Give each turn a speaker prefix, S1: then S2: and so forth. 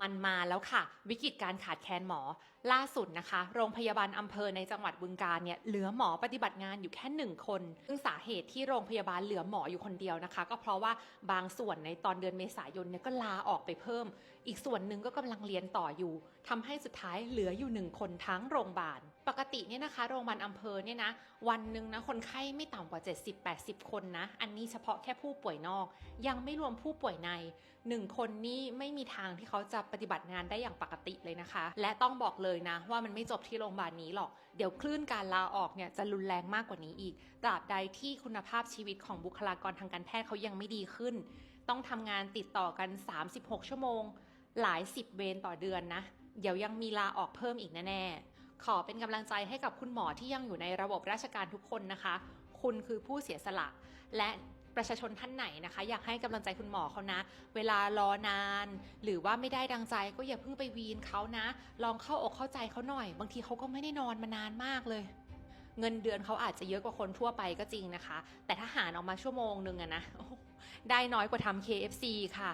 S1: มันมาแล้วค่ะ วิกฤตการขาดแคลนหมอ ล่าสุดนะคะ โรงพยาบาลอำเภอในจังหวัดบึงกาฬเนี่ยเหลือหมอปฏิบัติงานอยู่แค่หนึ่งคนซึ่งสาเหตุที่โรงพยาบาลเหลือหมออยู่คนเดียวนะคะ ก็เพราะว่าบางส่วนในตอนเดือนเมษายนเนี่ยก็ลาออกไปเพิ่ม อีกส่วนหนึ่งก็กำลังเรียนต่ออยู่ทำให้สุดท้ายเหลืออยู่หนึ่งคนทั้งโรงพยาบาลปกติเนี่ยนะคะโรงพยาบาลอำเภอเนี่ยนะวันหนึ่งนะคนไข้ไม่ต่ำกว่า 70-80 คนนะ อันนี้เฉพาะแค่ผู้ป่วยนอก ยังไม่รวมผู้ป่วยในหนึ่งคนนี่ไม่มีทางที่เขาจะปฏิบัติงานได้อย่างปกติเลยนะคะ และต้องบอกเลยนะว่ามันไม่จบที่โรงพยาบาลนี้หรอก เดี๋ยวคลื่นการลาออกเนี่ยจะรุนแรงมากกว่านี้อีก ตราบใดที่คุณภาพชีวิตของบุคลากรทางการแพทย์เขายังไม่ดีขึ้น ต้องทำงานติดต่อกัน 36 ชั่วโมง หลายสิบเวรต่อเดือนนะ เดี๋ยวยังมีลาออกเพิ่มอีกแน่ๆ ขอเป็นกำลังใจให้กับคุณหมอที่ยังอยู่ในระบบราชการทุกคนนะคะ คุณคือผู้เสียสละ และ ประชาชนท่านไหนนะคะ อยากให้กำลังใจคุณหมอเขานะ เวลารอนาน หรือว่าไม่ได้ดังใจก็อย่าเพิ่งไปวีนเขานะ ลองเข้าอกเข้าใจเขาหน่อย บางทีเขาก็ไม่ได้นอนมานานมากเลย เงินเดือนเขาอาจจะเยอะกว่าคนทั่วไปก็จริงนะคะ แต่ถ้าหารออกมาชั่วโมงหนึ่งอะนะได้น้อยกว่าทำ KFC ค่ะ